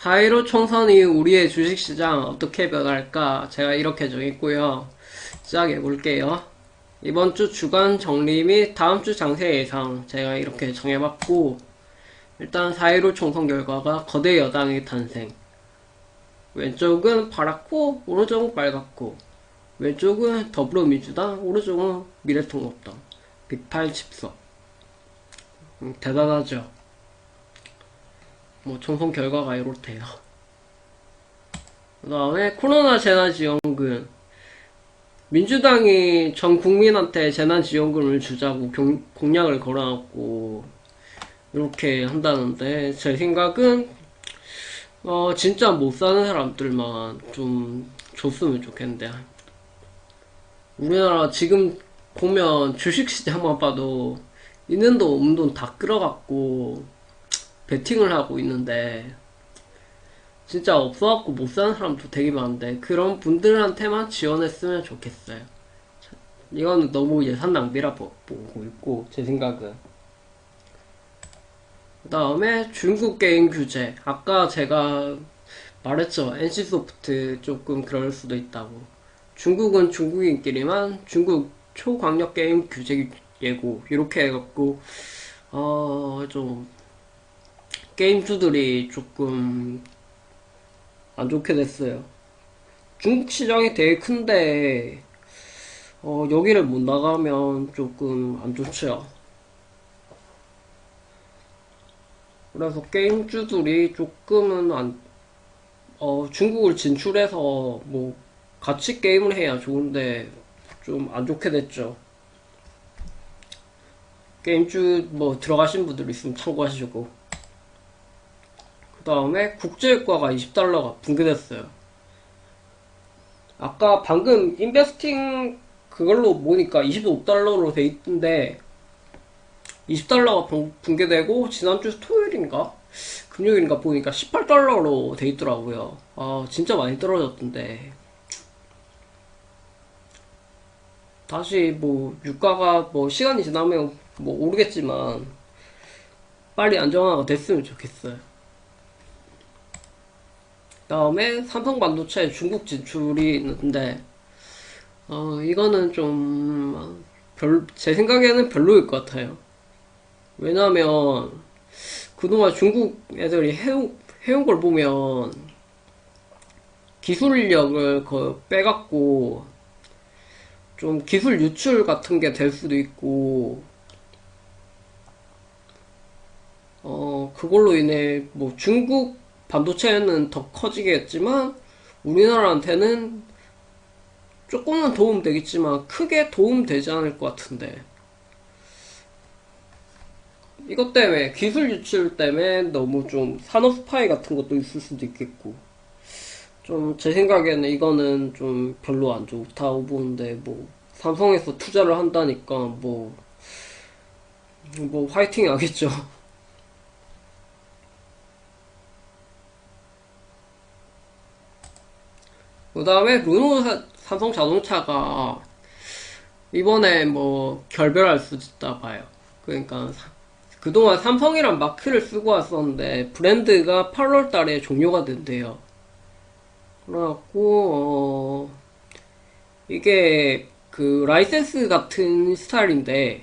4.15 총선이 우리의 주식시장 어떻게 변할까? 제가 이렇게 정했고요. 시작해 볼게요. 이번 주 주간 정리 및 다음 주 장세 예상 제가 이렇게 정해봤고, 일단 4.15 총선 결과가 거대 여당의 탄생. 왼쪽은 파랗고, 오른쪽은 빨갛고, 왼쪽은 더불어민주당, 오른쪽은 미래통합당. 180석. 음, 대단하죠. 뭐 총선 결과가 이렇대요. 그 다음에 코로나 재난지원금. 민주당이 전 국민한테 재난지원금을 주자고 경- 공약을 걸어놨고 이렇게 한다는데 제 생각은 어 진짜 못 사는 사람들만 좀 줬으면 좋겠는데 우리나라 지금 보면 주식시장만 봐도 있는 돈 없는 돈 다 끌어갖고 베팅을 하고 있는데 진짜 없어갖고 못 사는 사람도 되게 많은데 그런 분들한테만 지원했으면 좋겠어요. 이거는 너무 예산 낭비라 보- 보고 있고 제 생각은. 그 다음에 중국 게임 규제. 아까 제가 말했죠. NC소프트 조금 그럴 수도 있다고. 중국은 중국인끼리만 중국 초광력 게임 규제 예고 이렇게 해갖고 어좀 게임주들이 조금 안 좋게 됐어요. 중국 시장이 되게 큰데 어, 여기를 못 나가면 조금 안 좋죠. 그래서 게임주들이 조금은 안, 어, 중국을 진출해서 뭐 같이 게임을 해야 좋은데 좀 안 좋게 됐죠. 게임주 뭐 들어가신 분들 있으면 참고하시고. 그 다음에 국제유가가 20달러가 붕괴됐어요. 아까 방금 인베스팅 그걸로 보니까 25달러로 돼 있던데 20달러가 붕괴되고 지난주 토요일인가 금요일인가 보니까 18달러로 돼 있더라고요. 아 진짜 많이 떨어졌던데 다시 뭐 유가가 뭐 시간이 지나면 뭐 오르겠지만 빨리 안정화가 됐으면 좋겠어요. 다음에 삼성 반도체 중국 진출이 있는데 어 이거는 좀 별, 제 생각에는 별로일 것 같아요. 왜냐면 그동안 중국 애들이 해온, 해온 걸 보면 기술력을 거 빼갖고 좀 기술 유출 같은 게 될 수도 있고 어 그걸로 인해 뭐 중국 반도체는 더 커지겠지만 우리나라한테는 조금은 도움 되겠지만 크게 도움 되지 않을 것 같은데 이것 때문에 기술 유출 때문에 너무 좀 산업 스파이 같은 것도 있을 수도 있겠고 좀 제 생각에는 이거는 좀 별로 안 좋다고 보는데 뭐 삼성에서 투자를 한다니까 뭐뭐 화이팅 하겠죠. 그 다음에 르노 사- 삼성 자동차가 이번에 뭐 결별할 수 있다 봐요. 그러니까 사- 그동안 삼성이란 마크를 쓰고 왔었는데 브랜드가 8월 달에 종료가 된대요. 그래갖고 어 이게 그 라이센스 같은 스타일인데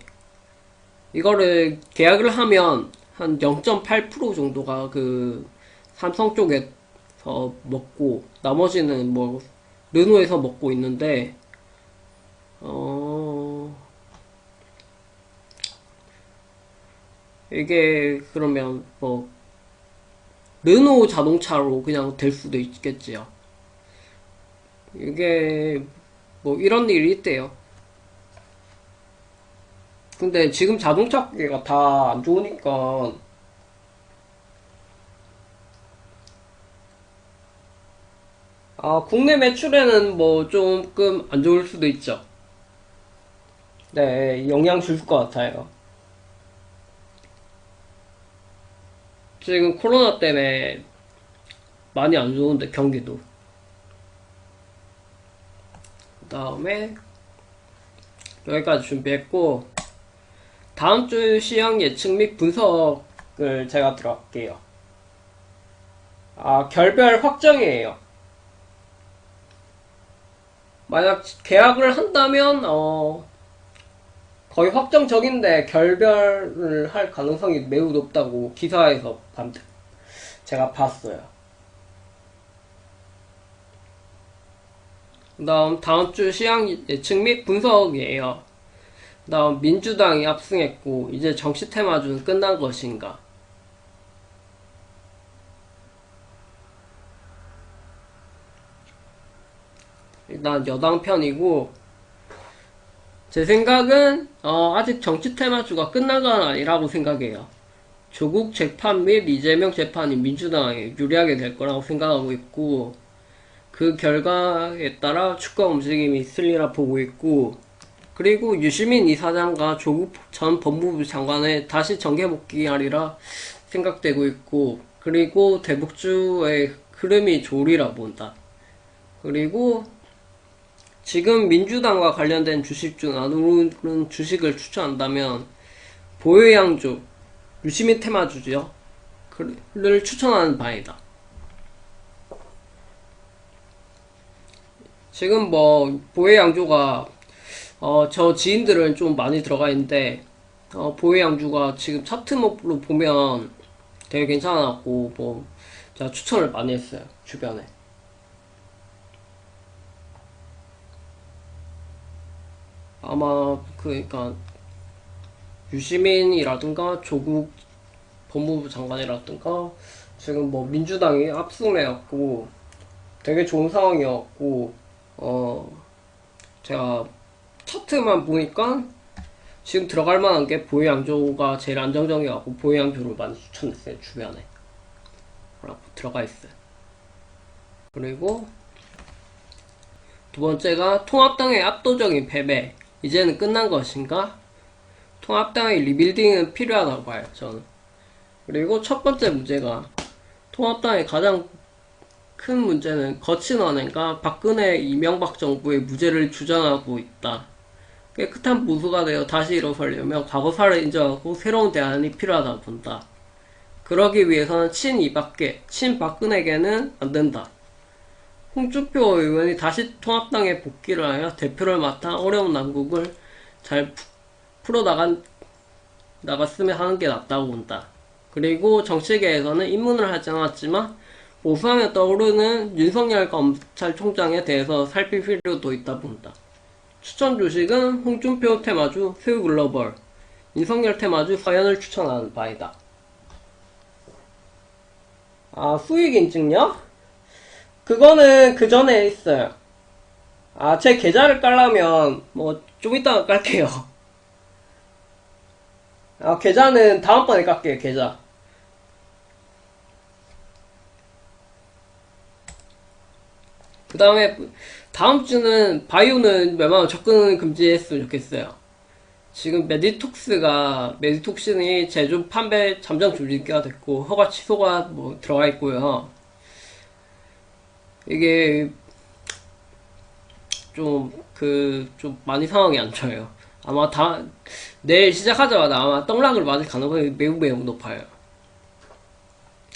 이거를 계약을 하면 한 0.8% 정도가 그 삼성 쪽에 서 먹고 나머지는 뭐 르노에서 먹고 있는데 어 이게 그러면 뭐 르노 자동차로 그냥 될 수도 있겠지요. 이게 뭐 이런 일이 있대요. 근데 지금 자동차 가게가 다 안 좋으니까 아 국내 매출에는 뭐 조금 안 좋을 수도 있죠. 네, 영향 줄 것 같아요. 지금 코로나 때문에 많이 안 좋은데 경기도. 그 다음에 여기까지 준비했고 다음 주 시황 예측 및 분석을 제가 들어갈게요. 아, 결별 확정이에요. 만약 계약을 한다면, 어, 거의 확정적인데 결별을 할 가능성이 매우 높다고 기사에서 반- 제가 봤어요. 그 다음, 다음 주 시향 예측 및 분석이에요. 그 다음, 민주당이 압승했고, 이제 정치 테마주는 끝난 것인가? 일단 여당 편이고, 제 생각은, 어, 아직 정치 테마주가 끝난 건 아니라고 생각해요. 조국 재판 및 이재명 재판이 민주당에 유리하게 될 거라고 생각하고 있고, 그 결과에 따라 주가 움직임이 있으리라 보고 있고, 그리고 유시민 이사장과 조국 전 법무부 장관의 다시 정계 복귀하리라 생각되고 있고, 그리고 대북주의 흐름이 좋으리라 본다. 그리고 지금 민주당과 관련된 주식 중 아무런 주식을 추천한다면 보유양주, 유시민 테마주죠. 를 추천하는 바이다. 지금 뭐 보혜양주가 어, 저 지인들은 좀 많이 들어가 있는데 어, 보혜양주가 지금 차트목으로 보면 되게 괜찮았고 뭐 제가 추천을 많이 했어요 주변에 아마 그니까 유시민이라든가 조국 법무부 장관이라든가 지금 뭐 민주당이 압승해갖고 되게 좋은 상황이었고 어 제가 차트만 보니까 지금 들어갈 만한 게 보유양조가 제일 안정적이고 보유양조를 많이 추천했어요 주변에. 라고 들어가 있어요. 그리고 두 번째가 통합당의 압도적인 패배 이제는 끝난 것인가 통합당의 리빌딩은 필요하다고 봐요 저는 그리고 첫 번째 문제가 통합당의 가장 큰 문제는 거친 언행과 박근혜 이명박 정부의 무죄를 주장하고 있다. 깨끗한 보수가 되어 다시 일어서려면 과거사를 인정하고 새로운 대안이 필요하다고 본다. 그러기 위해서는 친이밖에, 친박근혜계는 안 된다. 홍준표 의원이 다시 통합당에 복귀를 하여 대표를 맡아 어려운 난국을 잘 푸- 풀어나간, 나갔으면 하는 게 낫다고 본다. 그리고 정치계에서는 입문을 하지 않았지만 보수하면 떠오르는 윤석열 검찰총장에 대해서 살필 필요도 있다 본다. 추천 주식은 홍준표 테마주 스글로벌, 윤석열 테마주 서현을 추천하는 바이다. 아, 수익 인증요? 그거는 그 전에 있어요. 아, 제 계좌를 깔려면 뭐 좀 이따가 깔게요. 아, 계좌는 다음번에 깔게요, 계좌. 그 다음에 다음 주는 바이오는 웬만하면 접근 금지했으면 좋겠어요. 지금 메디톡스가 메디톡신이 제조 판매 잠정 중지가 됐고 허가 취소가 뭐 들어가 있고요. 이게 좀 그 좀 많이 상황이 안 좋아요. 아마 다 내일 시작하자마자 아마 떡락을 맞을 가능성이 매우 매우 높아요.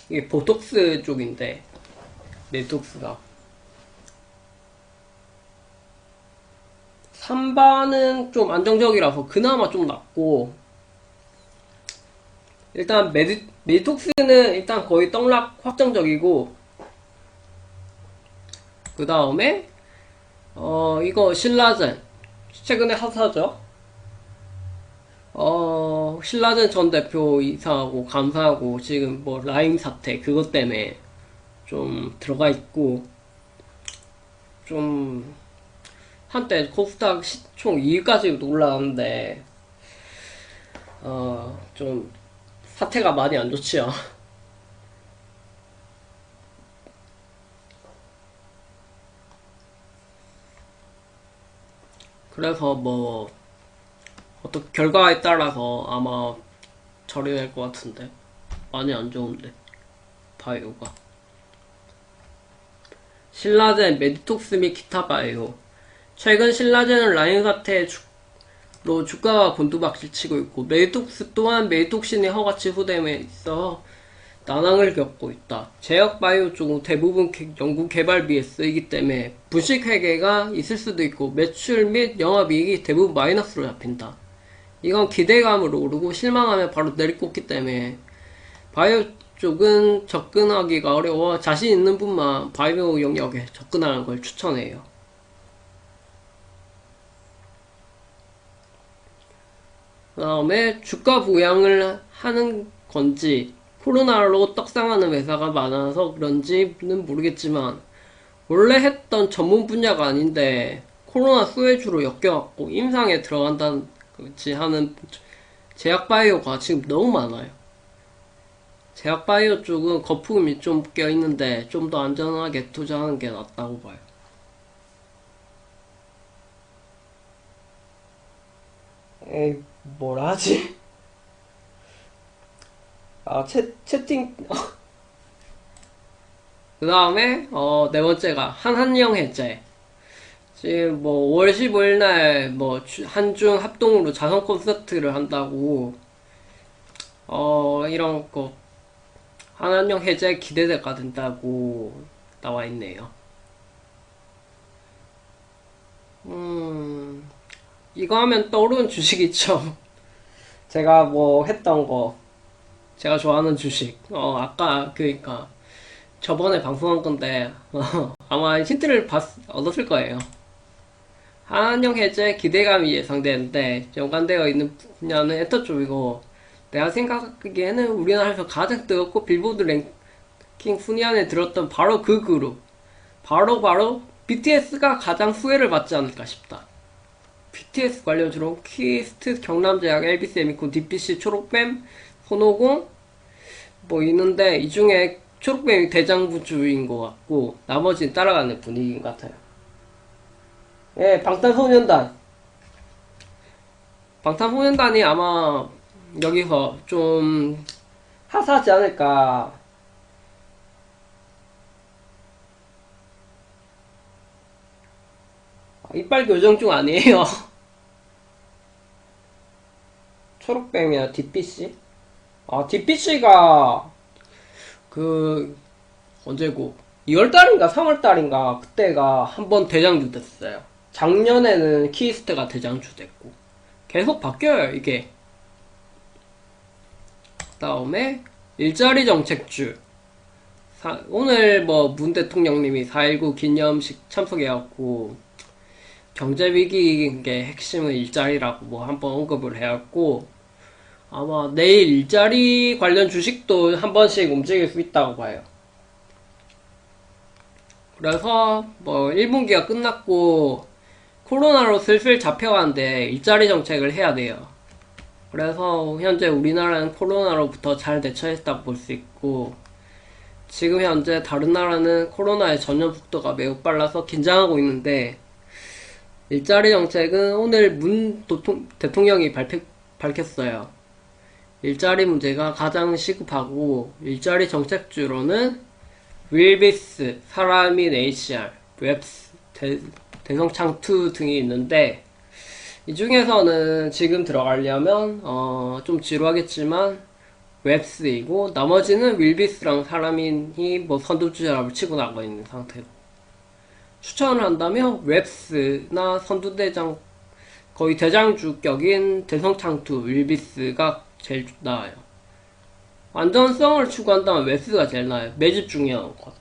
이게 보톡스 쪽인데 메디톡스가 3반은 좀 안정적이라서 그나마 좀 낫고 일단 메디, 메디톡스는 일단 거의 떡락 확정적이고 그 다음에 어 이거 신라젠 최근에 핫하죠 어 신라젠 전 대표 이사하고 감사하고 지금 뭐 라임 사태 그것 때문에 좀 들어가 있고 좀 한때 코스닥 시총 2위까지 올라갔는데 어 좀 사태가 많이 안 좋지요. 그래서 뭐 어떤 결과에 따라서 아마 처리될 것 같은데 많이 안 좋은데 바이오가. 신라젠, 메디톡스 및 기타 바이오. 최근 신라젠은 라인 사태로 주가가 곤두박질 치고 있고 메이톡스 또한 메이톡신의 허가 취소됨에 있어 난항을 겪고 있다. 제약 바이오 쪽은 대부분 개- 연구 개발비에 쓰이기 때문에 분식 회계가 있을 수도 있고 매출 및 영업이익이 대부분 마이너스로 잡힌다. 이건 기대감으로 오르고 실망하면 바로 내리꽂기 때문에 바이오 쪽은 접근하기가 어려워 자신 있는 분만 바이오 영역에 접근하는 걸 추천해요. 그 다음에 주가 부양을 하는 건지 코로나로 떡상하는 회사가 많아서 그런지는 모르겠지만 원래 했던 전문 분야가 아닌데 코로나 수혜주로 엮여갖고 임상에 들어간다는 지 하는 제약 바이오가 지금 너무 많아요. 제약 바이오 쪽은 거품이 좀 껴있는데 좀 더 안전하게 투자하는 게 낫다고 봐요. 에이, 뭐라 하지? 아, 채, 채팅. 그 다음에, 어, 네 번째가 한한령 해제. 지금 뭐 5월 15일 날 뭐 한중 합동으로 자선 콘서트를 한다고 어 이런 거 한한령 해제 기대가 된다고 나와 있네요. 음 이거 하면 떠오르는 주식 있죠. 제가 뭐 했던 거 제가 좋아하는 주식 어 아까 그니까 저번에 방송한 건데 어, 아마 힌트를 봤, 얻었을 거예요. 한영 해제 기대감이 예상되는데 연관되어 있는 분야는 엔터 쪽이고 내가 생각하기에는 우리나라에서 가장 뜨겁고 빌보드 랭킹 순위 안에 들었던 바로 그 그룹 바로 바로 BTS가 가장 수혜를 받지 않을까 싶다. BTS 관련 주로 키스트, 경남제약, LB세미콘, DPC, 초록뱀, 손오공 뭐 있는데 이 중에 초록뱀이 대장부주인 것 같고 나머지는 따라가는 분위기인 것 같아요. 예, 방탄소년단. 방탄소년단이 아마 여기서 좀 하사하지 않을까. 아, 이빨 교정 중 아니에요. 초록뱀이야, DPC? 아, DPC가 그 언제고 2월달인가 3월달인가 그때가 한 번 대장주 됐어요. 작년에는 키스트가 대장주 됐고 계속 바뀌어요 이게. 다음에 일자리 정책주 사- 오늘 뭐 문 대통령님이 4.19 기념식 참석해갖고 경제 위기인 게 핵심은 일자리라고 뭐 한번 언급을 해갖고 아마 내일 일자리 관련 주식도 한 번씩 움직일 수 있다고 봐요. 그래서 뭐 1분기가 끝났고 코로나로 슬슬 잡혀가는데 일자리 정책을 해야 돼요. 그래서 현재 우리나라는 코로나로부터 잘 대처했다고 볼 수 있고 지금 현재 다른 나라는 코로나의 전염 속도가 매우 빨라서 긴장하고 있는데 일자리 정책은 오늘 문 도통- 대통령이 발표, 밝혔어요. 일자리 문제가 가장 시급하고 일자리 정책주로는 윌비스, 사람인 HR, 웹스, 대, 대성창투 등이 있는데 이 중에서는 지금 들어가려면 어, 좀 지루하겠지만 웹스이고 나머지는 윌비스랑 사람인이 뭐 선두주자를 치고 나가 있는 상태고 추천을 한다면 웹스나 선두대장 거의 대장주격인 대성창투 윌비스가 제일 나아요. 안전성을 추구한다면 웹스가 제일 나아요. 매집 중요한 것.